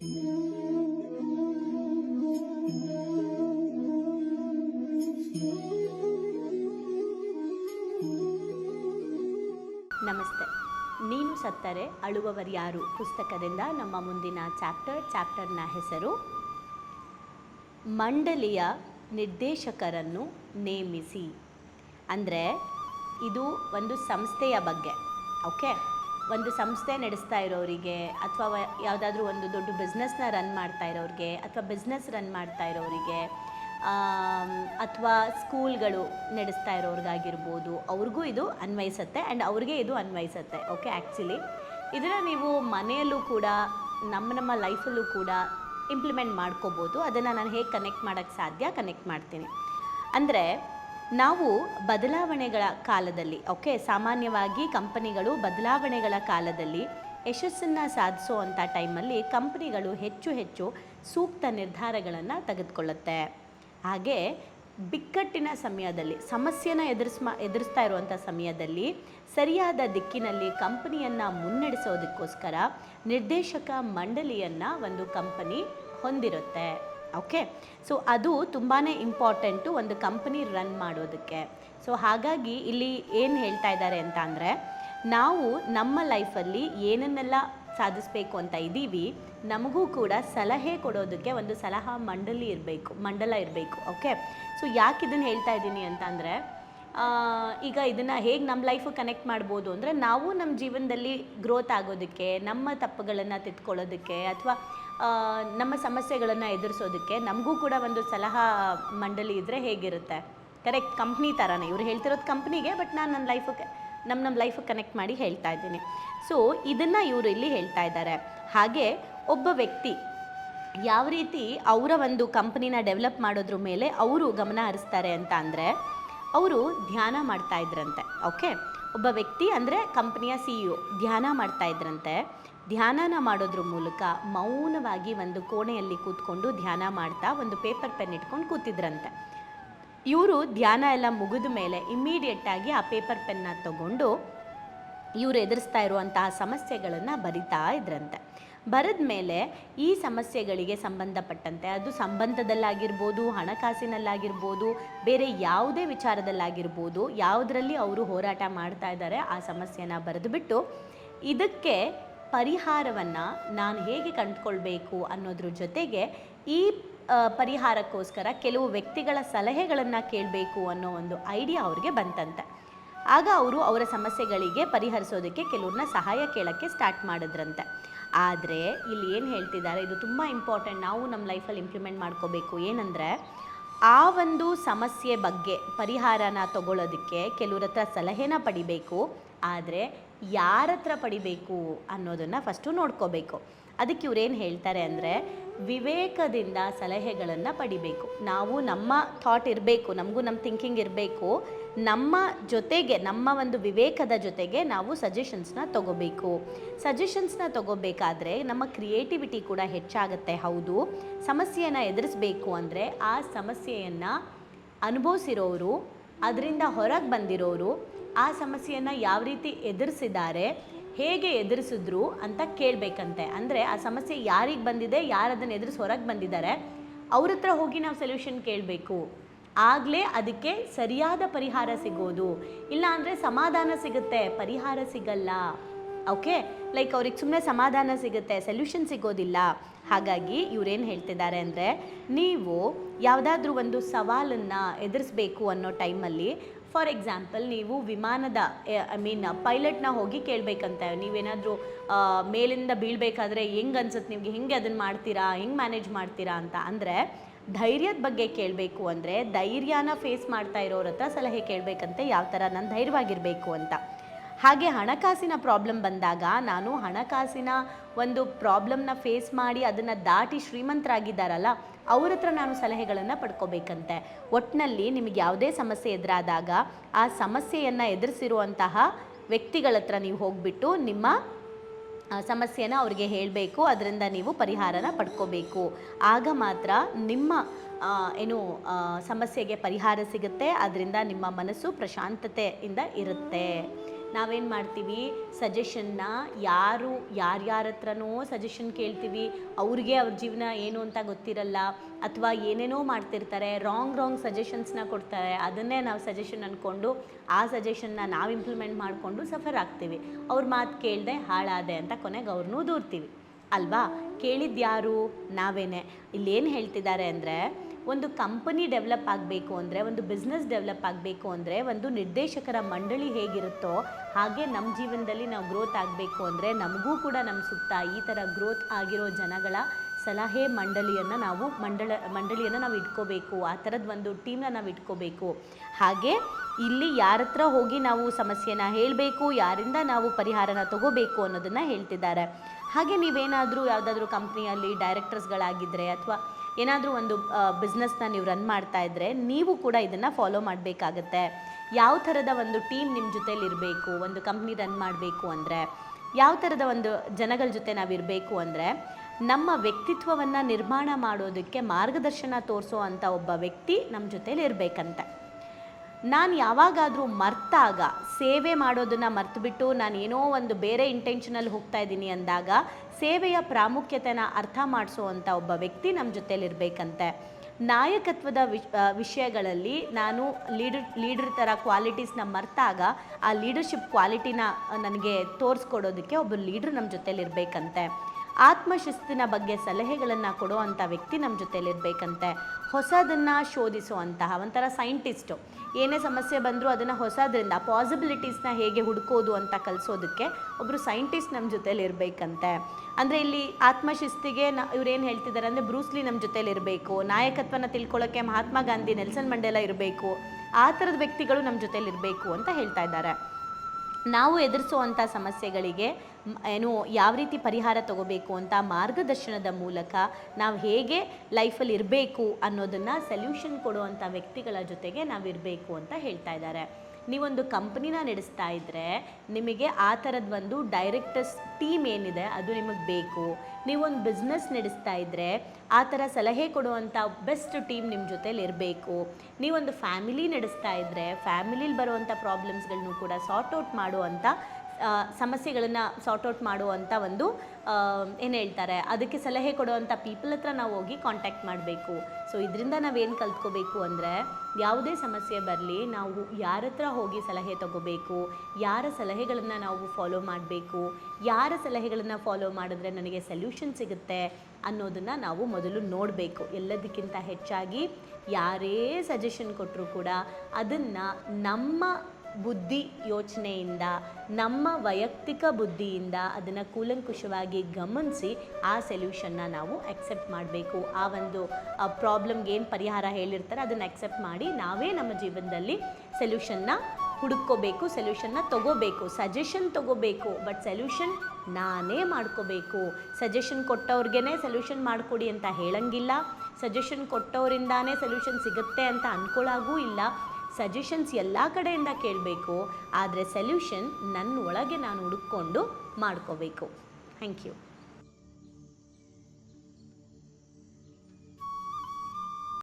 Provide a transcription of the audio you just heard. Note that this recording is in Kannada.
ನಮಸ್ತೆ. ನೀನು ಸತ್ತರೆ ಅಳುವವರ್ಯಾರು ಪುಸ್ತಕದಿಂದ ನಮ್ಮ ಮುಂದಿನ ಚಾಪ್ಟರ್, ಚಾಪ್ಟರ್ನ ಹೆಸರು ಮಂಡಳಿಯ ನಿರ್ದೇಶಕರನ್ನು ನೇಮಿಸಿ. ಅಂದರೆ ಇದು ಒಂದು ಸಂಸ್ಥೆಯ ಬಗ್ಗೆ, ಓಕೆ? ಒಂದು ಸಂಸ್ಥೆ ನಡೆಸ್ತಾ ಇರೋರಿಗೆ, ಅಥವಾ ಯಾವುದಾದ್ರೂ ಒಂದು ದೊಡ್ಡ ಬಿಸ್ನೆಸ್ನ ರನ್ ಮಾಡ್ತಾ ಇರೋರಿಗೆ, ಅಥವಾ ಬಿಸ್ನೆಸ್ ರನ್ ಮಾಡ್ತಾ ಇರೋರಿಗೆ ಅಥವಾ ಸ್ಕೂಲ್ಗಳು ನಡೆಸ್ತಾ ಇರೋರಿಗಾಗಿರ್ಬೋದು, ಅವ್ರಿಗೂ ಇದು ಅನ್ವಯಿಸುತ್ತೆ ಆ್ಯಂಡ್ ಅವ್ರಿಗೆ ಇದು ಅನ್ವಯಿಸುತ್ತೆ. ಓಕೆ ಆ್ಯಕ್ಚುಲಿ ಇದನ್ನು ನೀವು ಮನೆಯಲ್ಲೂ ಕೂಡ, ನಮ್ಮ ನಮ್ಮ ಲೈಫಲ್ಲೂ ಕೂಡ ಇಂಪ್ಲಿಮೆಂಟ್ ಮಾಡ್ಕೋಬೋದು. ಅದನ್ನು ನಾನು ಹೇಗೆ ಕನೆಕ್ಟ್ ಮಾಡೋಕ್ಕೆ ಸಾಧ್ಯ ಕನೆಕ್ಟ್ ಮಾಡ್ತೀನಿ. ಅಂದರೆ ನಾವು ಬದಲಾವಣೆಗಳ ಕಾಲದಲ್ಲಿ ಓಕೆ ಸಾಮಾನ್ಯವಾಗಿ ಕಂಪನಿಗಳು ಬದಲಾವಣೆಗಳ ಕಾಲದಲ್ಲಿ ಯಶಸ್ಸನ್ನು ಸಾಧಿಸುವಂಥ ಟೈಮಲ್ಲಿ ಕಂಪನಿಗಳು ಹೆಚ್ಚು ಹೆಚ್ಚು ಸೂಕ್ತ ನಿರ್ಧಾರಗಳನ್ನು ತೆಗೆದುಕೊಳ್ಳುತ್ತೆ. ಹಾಗೆ ಬಿಕ್ಕಟ್ಟಿನ ಸಮಯದಲ್ಲಿ, ಸಮಸ್ಯೆನ ಎದುರಿಸ್ ಎದುರಿಸ್ತಾ ಇರುವಂಥ ಸಮಯದಲ್ಲಿ ಸರಿಯಾದ ದಿಕ್ಕಿನಲ್ಲಿ ಕಂಪನಿಯನ್ನು ಮುನ್ನಡೆಸೋದಕ್ಕೋಸ್ಕರ ನಿರ್ದೇಶಕ ಮಂಡಳಿಯನ್ನು ಒಂದು ಕಂಪನಿ ಹೊಂದಿರುತ್ತೆ. ಓಕೆ ಸೊ ಅದು ತುಂಬಾ ಇಂಪಾರ್ಟೆಂಟು ಒಂದು ಕಂಪನಿ ರನ್ ಮಾಡೋದಕ್ಕೆ. ಸೊ ಹಾಗಾಗಿ ಇಲ್ಲಿ ಏನು ಹೇಳ್ತಾ ಇದ್ದಾರೆ ಅಂತ ಅಂದರೆ, ನಾವು ನಮ್ಮ ಲೈಫಲ್ಲಿ ಏನನ್ನೆಲ್ಲ ಸಾಧಿಸಬೇಕು ಅಂತ ಇದ್ದೀವಿ, ನಮಗೂ ಕೂಡ ಸಲಹೆ ಕೊಡೋದಕ್ಕೆ ಒಂದು ಸಲಹಾ ಮಂಡಳಿ ಇರಬೇಕು, ಮಂಡಲ ಇರಬೇಕು. ಓಕೆ ಸೊ ಯಾಕೆ ಇದನ್ನು ಹೇಳ್ತಾ ಇದ್ದೀನಿ ಅಂತ ಅಂದರೆ ಈಗ ಇದನ್ನು ಹೇಗೆ ನಮ್ಮ ಲೈಫು ಕನೆಕ್ಟ್ ಮಾಡ್ಬೋದು ಅಂದರೆ, ನಾವು ನಮ್ಮ ಜೀವನದಲ್ಲಿ ಗ್ರೋತ್ ಆಗೋದಕ್ಕೆ, ನಮ್ಮ ತಪ್ಪುಗಳನ್ನು ತಿದ್ಕೊಳ್ಳೋದಕ್ಕೆ, ಅಥವಾ ನಮ್ಮ ಸಮಸ್ಯೆಗಳನ್ನು ಎದುರಿಸೋದಕ್ಕೆ ನಮಗೂ ಕೂಡ ಒಂದು ಸಲಹಾ ಮಂಡಳಿ ಇದ್ದರೆ ಹೇಗಿರುತ್ತೆ? ಕರೆಕ್ಟ್ ಕಂಪ್ನಿ ಥರನೇ ಇವರು ಹೇಳ್ತಿರೋದು ಕಂಪ್ನಿಗೆ ಬಟ್ ನಾನು ನನ್ನ ಲೈಫಕ್ಕೆ ನಮ್ಮ ನಮ್ಮ ಲೈಫಿಗೆ ಕನೆಕ್ಟ್ ಮಾಡಿ ಹೇಳ್ತಾ ಇದ್ದೀನಿ. ಸೊ ಇದನ್ನು ಇವರು ಇಲ್ಲಿ ಹೇಳ್ತಾ ಇದ್ದಾರೆ. ಹಾಗೆ ಒಬ್ಬ ವ್ಯಕ್ತಿ ಯಾವ ರೀತಿ ಅವರ ಒಂದು ಕಂಪ್ನಿನ ಡೆವಲಪ್ ಮಾಡೋದ್ರ ಮೇಲೆ ಅವರು ಗಮನ ಹರಿಸ್ತಾರೆ ಅಂತ ಅಂದರೆ, ಅವರು ಧ್ಯಾನ ಮಾಡ್ತಾ ಇದ್ರಂತೆ ಓಕೆ ಒಬ್ಬ ವ್ಯಕ್ತಿ ಅಂದರೆ ಕಂಪ್ನಿಯ ಸಿ ಇ ಧ್ಯಾನ ಮಾಡ್ತಾ ಇದ್ರಂತೆ. ಧ್ಯಾನನ ಮಾಡೋದ್ರ ಮೂಲಕ ಮೌನವಾಗಿ ಒಂದು ಕೋಣೆಯಲ್ಲಿ ಕೂತ್ಕೊಂಡು ಧ್ಯಾನ ಮಾಡ್ತಾ ಒಂದು ಪೇಪರ್ ಪೆನ್ ಇಟ್ಕೊಂಡು ಕೂತಿದ್ರಂತೆ. ಇವರು ಧ್ಯಾನ ಎಲ್ಲ ಮುಗಿದ ಮೇಲೆ ಇಮ್ಮಿಡಿಯೇಟಾಗಿ ಆ ಪೇಪರ್ ಪೆನ್ನ ತಗೊಂಡು ಇವರು ಎದುರಿಸ್ತಾ ಇರುವಂತಹ ಸಮಸ್ಯೆಗಳನ್ನು ಬರಿತಾ ಇದ್ರಂತೆ. ಬರೆದ ಮೇಲೆ ಈ ಸಮಸ್ಯೆಗಳಿಗೆ ಸಂಬಂಧಪಟ್ಟಂತೆ ಅದು ಸಂಬಂಧದಲ್ಲಾಗಿರ್ಬೋದು, ಹಣಕಾಸಿನಲ್ಲಾಗಿರ್ಬೋದು, ಬೇರೆ ಯಾವುದೇ ವಿಚಾರದಲ್ಲಾಗಿರ್ಬೋದು, ಯಾವುದರಲ್ಲಿ ಅವರು ಹೋರಾಟ ಮಾಡ್ತಾ ಇದ್ದಾರೆ, ಆ ಸಮಸ್ಯೆನ ಬರೆದುಬಿಟ್ಟು ಇದಕ್ಕೆ ಪರಿಹಾರವನ್ನು ನಾನು ಹೇಗೆ ಕಂಡುಕೊಳ್ಬೇಕು ಅನ್ನೋದ್ರ ಜೊತೆಗೆ ಈ ಪರಿಹಾರಕ್ಕೋಸ್ಕರ ಕೆಲವು ವ್ಯಕ್ತಿಗಳ ಸಲಹೆಗಳನ್ನು ಕೇಳಬೇಕು ಅನ್ನೋ ಒಂದು ಐಡಿಯಾ ಅವ್ರಿಗೆ ಬಂತಂತೆ. ಆಗ ಅವರು ಅವರ ಸಮಸ್ಯೆಗಳಿಗೆ ಪರಿಹರಿಸೋದಕ್ಕೆ ಕೆಲವ್ರನ್ನ ಸಹಾಯ ಕೇಳೋಕ್ಕೆ ಸ್ಟಾರ್ಟ್ ಮಾಡಿದ್ರಂತೆ. ಆದರೆ ಇಲ್ಲಿ ಏನು ಹೇಳ್ತಿದ್ದಾರೆ, ಇದು ತುಂಬ ಇಂಪಾರ್ಟೆಂಟ್, ನಾವು ನಮ್ಮ ಲೈಫಲ್ಲಿ ಇಂಪ್ಲಿಮೆಂಟ್ ಮಾಡ್ಕೋಬೇಕು. ಏನಂದರೆ, ಆ ಒಂದು ಸಮಸ್ಯೆ ಬಗ್ಗೆ ಪರಿಹಾರನ ತಗೊಳ್ಳೋದಕ್ಕೆ ಕೆಲವ್ರ ಹತ್ರ ಸಲಹೆನ ಪಡಿಬೇಕು. ಆದರೆ ಯಾರ ಹತ್ರ ಪಡಿಬೇಕು ಅನ್ನೋದನ್ನು ಫಸ್ಟು ನೋಡ್ಕೋಬೇಕು. ಅದಕ್ಕೆ ಇವ್ರೇನು ಹೇಳ್ತಾರೆ ಅಂದರೆ ವಿವೇಕದಿಂದ ಸಲಹೆಗಳನ್ನು ಪಡಿಬೇಕು. ನಾವು ನಮ್ಮ ಥಾಟ್ ಇರಬೇಕು, ನಮಗೂ ನಮ್ಮ ಥಿಂಕಿಂಗ್ ಇರಬೇಕು, ನಮ್ಮ ಜೊತೆಗೆ, ನಮ್ಮ ಒಂದು ವಿವೇಕದ ಜೊತೆಗೆ ನಾವು ಸಜೆಷನ್ಸ್ನ ತಗೋಬೇಕು. ಸಜೆಷನ್ಸ್ನ ತಗೋಬೇಕಾದ್ರೆ ನಮ್ಮ ಕ್ರಿಯೇಟಿವಿಟಿ ಕೂಡ ಹೆಚ್ಚಾಗುತ್ತೆ, ಹೌದು. ಸಮಸ್ಯೆಯನ್ನು ಎದುರಿಸಬೇಕು ಅಂದರೆ ಆ ಸಮಸ್ಯೆಯನ್ನು ಅನುಭವಿಸಿರೋರು, ಅದರಿಂದ ಹೊರಗೆ ಬಂದಿರೋರು ಆ ಸಮಸ್ಯೆಯನ್ನು ಯಾವ ರೀತಿ ಎದುರಿಸಿದ್ದಾರೆ, ಹೇಗೆ ಎದುರಿಸಿದ್ರು ಅಂತ ಕೇಳಬೇಕಂತೆ. ಅಂದರೆ ಆ ಸಮಸ್ಯೆ ಯಾರಿಗೆ ಬಂದಿದೆ, ಯಾರು ಅದನ್ನು ಎದುರಿಸಿ ಹೊರಗೆ ಬಂದಿದ್ದಾರೆ, ಅವ್ರ ಹತ್ರ ಹೋಗಿ ನಾವು ಸೊಲ್ಯೂಷನ್ ಕೇಳಬೇಕು. ಆಗಲೇ ಅದಕ್ಕೆ ಸರಿಯಾದ ಪರಿಹಾರ ಸಿಗೋದು. ಇಲ್ಲ ಅಂದರೆ ಸಮಾಧಾನ ಸಿಗುತ್ತೆ, ಪರಿಹಾರ ಸಿಗಲ್ಲ. ಓಕೆ? ಲೈಕ್ ಅವ್ರಿಗೆ ಸುಮ್ಮನೆ ಸಮಾಧಾನ ಸಿಗುತ್ತೆ ಸೊಲ್ಯೂಷನ್ ಸಿಗೋದಿಲ್ಲ. ಹಾಗಾಗಿ ಇವರೇನು ಹೇಳ್ತಿದ್ದಾರೆ ಅಂದರೆ, ನೀವು ಯಾವುದಾದ್ರೂ ಒಂದು ಸವಾಲನ್ನು ಎದುರಿಸ್ಬೇಕು ಅನ್ನೋ ಟೈಮಲ್ಲಿ ಫಾರ್ ಎಕ್ಸಾಂಪಲ್, ನೀವು ವಿಮಾನದ ಐ ಮೀನ್, ಪೈಲಟ್ನ ಹೋಗಿ ಕೇಳಬೇಕಂತ. ನೀವೇನಾದರೂ ಮೇಲಿಂದ ಬೀಳಬೇಕಾದ್ರೆ ಹೆಂಗೆ ಅನ್ಸುತ್ತೆ ನಿಮಗೆ? ಹೆಂಗೆ ಅದನ್ನು ಮಾಡ್ತೀರಾ? ಹೆಂಗೆ ಮ್ಯಾನೇಜ್ ಮಾಡ್ತೀರಾ ಅಂತ. ಅಂದರೆ, ಧೈರ್ಯದ ಬಗ್ಗೆ ಕೇಳಬೇಕು ಅಂದರೆ, ಧೈರ್ಯನ ಫೇಸ್ ಮಾಡ್ತಾ ಇರೋರ ಹತ್ರ ಸಲಹೆ ಕೇಳಬೇಕಂತೆ, ಯಾವ ಥರ ನಾನು ಧೈರ್ಯವಾಗಿರಬೇಕು ಅಂತ. ಹಾಗೆ ಹಣಕಾಸಿನ ಪ್ರಾಬ್ಲಮ್ ಬಂದಾಗ ನಾನು ಹಣಕಾಸಿನ ಒಂದು ಪ್ರಾಬ್ಲಮ್ನ ಫೇಸ್ ಮಾಡಿ ಅದನ್ನು ದಾಟಿ ಶ್ರೀಮಂತರಾಗಿದ್ದಾರಲ್ಲ, ಅವ್ರ ಹತ್ರ ನಾನು ಸಲಹೆಗಳನ್ನು ಪಡ್ಕೋಬೇಕಂತೆ. ಒಟ್ಟಿನಲ್ಲಿ ನಿಮಗೆ ಯಾವುದೇ ಸಮಸ್ಯೆ ಎದುರಾದಾಗ ಆ ಸಮಸ್ಯೆಯನ್ನು ಎದುರಿಸಿರುವಂತಹ ವ್ಯಕ್ತಿಗಳ ಹತ್ರ ನೀವು ಹೋಗಿಬಿಟ್ಟು ನಿಮ್ಮ ಸಮಸ್ಯೆನ ಅವ್ರಿಗೆ ಹೇಳಬೇಕು, ಅದರಿಂದ ನೀವು ಪರಿಹಾರನ ಪಡ್ಕೋಬೇಕು. ಆಗ ಮಾತ್ರ ನಿಮ್ಮ ಏನು ಸಮಸ್ಯೆಗೆ ಪರಿಹಾರ ಸಿಗುತ್ತೆ, ಅದರಿಂದ ನಿಮ್ಮ ಮನಸ್ಸು ಪ್ರಶಾಂತತೆಯಿಂದ ಇರುತ್ತೆ. ನಾವೇನು ಮಾಡ್ತೀವಿ? ಸಜೆಷನ್ನ ಯಾರು ಯಾರ್ಯಾರ ಹತ್ರನೋ ಸಜೆಷನ್ ಕೇಳ್ತೀವಿ. ಅವ್ರಿಗೆ ಅವ್ರ ಜೀವನ ಏನು ಅಂತ ಗೊತ್ತಿರಲ್ಲ. ಅಥವಾ ಏನೇನೋ ಮಾಡ್ತಿರ್ತಾರೆ. ರಾಂಗ್ ರಾಂಗ್ ಸಜೆಷನ್ಸ್ನ ಕೊಡ್ತಾರೆ. ಅದನ್ನೇ ನಾವು ಸಜೆಷನ್ ಅಂದ್ಕೊಂಡು ಆ ಸಜೆಷನ್ನ ನಾವು ಇಂಪ್ಲಿಮೆಂಟ್ ಮಾಡಿಕೊಂಡು ಸಫರ್ ಆಗ್ತೀವಿ. ಅವ್ರ ಮಾತು ಕೇಳದೆ ಹಾಳಾದೆ ಅಂತ ಕೊನೆಗೆ ಅವ್ರನ್ನೂ ದೂರ್ತೀವಿ. ಅಲ್ವಾ? ಕೇಳಿದ್ಯಾರು? ನಾವೇನೆ. ಇಲ್ಲೇನು ಹೇಳ್ತಿದ್ದಾರೆ ಅಂದರೆ ಒಂದು ಕಂಪನಿ ಡೆವಲಪ್ ಆಗಬೇಕು ಅಂದರೆ, ಒಂದು ಬಿಸ್ನೆಸ್ ಡೆವಲಪ್ ಆಗಬೇಕು ಅಂದರೆ, ಒಂದು ನಿರ್ದೇಶಕರ ಮಂಡಳಿ ಹೇಗಿರುತ್ತೋ ಹಾಗೆ ನಮ್ಮ ಜೀವನದಲ್ಲಿ ನಾವು ಗ್ರೋತ್ ಆಗಬೇಕು ಅಂದರೆ ನಮಗೂ ಕೂಡ ನಮ್ಮ ಸುತ್ತ ಈ ಥರ ಗ್ರೋತ್ ಆಗಿರೋ ಜನಗಳ ಸಲಹೆ ಮಂಡಳಿಯನ್ನು ನಾವು ಮಂಡಳ, ಮಂಡಳಿಯನ್ನು ನಾವು ಇಟ್ಕೋಬೇಕು, ಆ ಥರದ ಒಂದು ಟೀಮ್ನ ನಾವು ಇಟ್ಕೋಬೇಕು. ಹಾಗೆ ಇಲ್ಲಿ ಯಾರ ಹತ್ರ ಹೋಗಿ ನಾವು ಸಮಸ್ಯೆನ ಹೇಳಬೇಕು, ಯಾರಿಂದ ನಾವು ಪರಿಹಾರನ ತಗೋಬೇಕು ಅನ್ನೋದನ್ನು ಹೇಳ್ತಿದ್ದಾರೆ. ಹಾಗೆ ನೀವೇನಾದರೂ ಯಾವುದಾದ್ರೂ ಕಂಪ್ನಿಯಲ್ಲಿ ಡೈರೆಕ್ಟರ್ಸ್ಗಳಾಗಿದ್ದರೆ ಅಥವಾ ಏನಾದರೂ ಒಂದು ಬಿಸ್ನೆಸ್ನ ನೀವು ರನ್ ಮಾಡ್ತಾ ಇದ್ದರೆ ನೀವು ಕೂಡ ಇದನ್ನು ಫಾಲೋ ಮಾಡಬೇಕಾಗತ್ತೆ. ಯಾವ ಥರದ ಒಂದು ಟೀಮ್ ನಿಮ್ಮ ಜೊತೇಲಿ ಇರಬೇಕು, ಒಂದು ಕಂಪ್ನಿ ರನ್ ಮಾಡಬೇಕು ಅಂದರೆ, ಯಾವ ಥರದ ಒಂದು ಜನಗಳ ಜೊತೆ ನಾವು ಇರಬೇಕು ಅಂದರೆ, ನಮ್ಮ ವ್ಯಕ್ತಿತ್ವವನ್ನು ನಿರ್ಮಾಣ ಮಾಡೋದಕ್ಕೆ ಮಾರ್ಗದರ್ಶನ ತೋರಿಸೋ ಅಂಥ ಒಬ್ಬ ವ್ಯಕ್ತಿ ನಮ್ಮ ಜೊತೇಲಿ ಇರಬೇಕಂತೆ. ನಾನು ಯಾವಾಗಾದರೂ ಮರ್ತಾಗ ಸೇವೆ ಮಾಡೋದನ್ನು ಮರ್ತುಬಿಟ್ಟು ನಾನು ಏನೋ ಒಂದು ಬೇರೆ ಇಂಟೆನ್ಷನಲ್ಲಿ ಹೋಗ್ತಾ ಇದ್ದೀನಿ ಅಂದಾಗ ಸೇವೆಯ ಪ್ರಾಮುಖ್ಯತೆನ ಅರ್ಥ ಮಾಡಿಸುವಂಥ ಒಬ್ಬ ವ್ಯಕ್ತಿ ನಮ್ಮ ಜೊತೆಯಲ್ಲಿರಬೇಕಂತೆ ನಾಯಕತ್ವದ ವಿಷ್ ವಿಷಯಗಳಲ್ಲಿ ನಾನು ಲೀಡರ್ ಲೀಡರ್ ಥರ ಕ್ವಾಲಿಟೀಸ್ನ ಮರ್ತಾಗ ಆ ಲೀಡರ್ಶಿಪ್ ಕ್ವಾಲಿಟಿನ ನನಗೆ ತೋರಿಸ್ಕೊಡೋದಕ್ಕೆ ಒಬ್ಬ ಲೀಡ್ರ್ ನಮ್ಮ ಜೊತೇಲಿರಬೇಕಂತೆ. ಆತ್ಮಶಿಸ್ತಿನ ಬಗ್ಗೆ ಸಲಹೆಗಳನ್ನು ಕೊಡುವಂಥ ವ್ಯಕ್ತಿ ನಮ್ಮ ಜೊತೇಲಿರ್ಬೇಕಂತೆ. ಹೊಸದನ್ನು ಶೋಧಿಸುವಂತಹ ಒಂಥರ ಸೈಂಟಿಸ್ಟು. ಏನೇ ಸಮಸ್ಯೆ ಬಂದರೂ ಅದನ್ನು ಹೊಸದ್ರಿಂದ, ಪಾಸಿಬಿಲಿಟೀಸ್ನ ಹೇಗೆ ಹುಡುಕೋದು ಅಂತ ಕಲಿಸೋದಕ್ಕೆ ಒಬ್ಬರು ಸೈಂಟಿಸ್ಟ್ ನಮ್ಮ ಜೊತೇಲಿ ಇರಬೇಕಂತೆ ಅಂದರೆ ಇಲ್ಲಿ ಆತ್ಮಶಿಸ್ತಿಗೆ ನ, ಇವ್ರೇನು ಹೇಳ್ತಿದ್ದಾರೆ ಅಂದರೆ ಬ್ರೂಸ್ಲಿ ನಮ್ಮ ಜೊತೇಲಿ ಇರಬೇಕು ನಾಯಕತ್ವನ ತಿಳ್ಕೊಳ್ಳೋಕ್ಕೆ ಮಹಾತ್ಮ ಗಾಂಧಿ ನೆಲ್ಸನ್ ಮಂಡೇಲ ಇರಬೇಕು, ಆ ಥರದ ವ್ಯಕ್ತಿಗಳು ನಮ್ಮ ಜೊತೇಲಿ ಇರಬೇಕು ಅಂತ ಹೇಳ್ತಾ ಇದ್ದಾರೆ. ನಾವು ಎದುರಿಸುವಂಥ ಸಮಸ್ಯೆಗಳಿಗೆ ಏನು, ಯಾವ ರೀತಿ ಪರಿಹಾರ ತಗೋಬೇಕು ಅಂತ ಮಾರ್ಗದರ್ಶನದ ಮೂಲಕ ನಾವು ಹೇಗೆ ಲೈಫಲ್ಲಿ ಇರಬೇಕು ಅನ್ನೋದನ್ನು ಸೊಲ್ಯೂಷನ್ ಕೊಡುವಂಥ ವ್ಯಕ್ತಿಗಳ ಜೊತೆಗೆ ನಾವು ಇರಬೇಕು ಅಂತ ಹೇಳ್ತಾ ಇದ್ದಾರೆ. ನೀವೊಂದು ಕಂಪ್ನಿನ ನಡೆಸ್ತಾ ಇದ್ದರೆ ನಿಮಗೆ ಆ ಥರದ ಒಂದು ಡೈರೆಕ್ಟರ್ಸ್ ಟೀಮ್ ಏನಿದೆ ಅದು ನಿಮಗೆ ಬೇಕು. ನೀವೊಂದು ಬಿಸ್ನೆಸ್ ನಡೆಸ್ತಾ ಇದ್ದರೆ ಆ ಥರ ಸಲಹೆ ಕೊಡುವಂಥ ಬೆಸ್ಟ್ ಟೀಮ್ ನಿಮ್ಮ ಜೊತೇಲಿ ಇರಬೇಕು. ನೀವೊಂದು ಫ್ಯಾಮಿಲಿ ನಡೆಸ್ತಾ ಇದ್ದರೆ ಫ್ಯಾಮಿಲಿಲಿ ಬರುವಂಥ ಪ್ರಾಬ್ಲಮ್ಸ್ಗಳನ್ನು ಕೂಡ ಸಾರ್ಟ್ ಔಟ್ ಮಾಡುವಂಥ ಸಮಸ್ಯೆಗಳನ್ನು ಸಾರ್ಟ್ ಔಟ್ ಮಾಡುವಂಥ ಒಂದು ಏನು ಹೇಳ್ತಾರೆ, ಅದಕ್ಕೆ ಸಲಹೆ ಕೊಡುವಂಥ ಪೀಪಲ್ ಹತ್ರ ನಾವು ಹೋಗಿ ಕಾಂಟ್ಯಾಕ್ಟ್ ಮಾಡಬೇಕು. ಸೊ ಇದರಿಂದ ನಾವೇನು ಕಲ್ತ್ಕೋಬೇಕು ಅಂದರೆ, ಯಾವುದೇ ಸಮಸ್ಯೆ ಬರಲಿ ನಾವು ಯಾರ ಹತ್ರ ಹೋಗಿ ಸಲಹೆ ತಗೋಬೇಕು, ಯಾರ ಸಲಹೆಗಳನ್ನು ನಾವು ಫಾಲೋ ಮಾಡಬೇಕು, ಯಾರ ಸಲಹೆಗಳನ್ನು ಫಾಲೋ ಮಾಡಿದ್ರೆ ನನಗೆ ಸೊಲ್ಯೂಷನ್ ಸಿಗುತ್ತೆ ಅನ್ನೋದನ್ನು ನಾವು ಮೊದಲು ನೋಡಬೇಕು. ಎಲ್ಲದಕ್ಕಿಂತ ಹೆಚ್ಚಾಗಿ ಯಾರೇ ಸಜೆಷನ್ ಕೊಟ್ಟರು ಕೂಡ ಅದನ್ನು ನಮ್ಮ ಬುದ್ಧಿ ಯೋಚನೆಯಿಂದ, ನಮ್ಮ ವೈಯಕ್ತಿಕ ಬುದ್ಧಿಯಿಂದ ಅದನ್ನು ಕೂಲಂಕುಷವಾಗಿ ಗಮನಿಸಿ ಆ ಸೊಲ್ಯೂಷನ್ನ ನಾವು ಅಕ್ಸೆಪ್ಟ್ ಮಾಡಬೇಕು. ಆ ಒಂದು ಪ್ರಾಬ್ಲಮ್ಗೆ ಏನು ಪರಿಹಾರ ಹೇಳಿರ್ತಾರೆ ಅದನ್ನು ಅಕ್ಸೆಪ್ಟ್ ಮಾಡಿ ನಾವೇ ನಮ್ಮ ಜೀವನದಲ್ಲಿ ಸೊಲ್ಯೂಷನ್ನ ಹುಡುಕೋಬೇಕು ಸೊಲ್ಯೂಷನ್ನ ತಗೋಬೇಕು. ಸಜೆಷನ್ ತಗೋಬೇಕು ಬಟ್ ಸೊಲ್ಯೂಷನ್ ನಾನೇ ಮಾಡ್ಕೋಬೇಕು. ಸಜೆಷನ್ ಕೊಟ್ಟವ್ರಿಗೇ ಸೊಲ್ಯೂಷನ್ ಮಾಡಿಕೊಡಿ ಅಂತ ಹೇಳಂಗಿಲ್ಲ. ಸಜೆಷನ್ ಕೊಟ್ಟವರಿಂದಾನೇ ಸೊಲ್ಯೂಷನ್ ಸಿಗುತ್ತೆ ಅಂತ ಅಂದ್ಕೊಳ್ಳಾಗೂ ಇಲ್ಲ. ಸಜೆಷನ್ಸ್ ಎಲ್ಲ ಕಡೆಯಿಂದ ಕೇಳಬೇಕು ಆದರೆ ಸೊಲ್ಯೂಷನ್ ನನ್ನ ಒಳಗೆ ನಾನು ಹುಡುಕೊಂಡು ಮಾಡ್ಕೋಬೇಕು. Thank you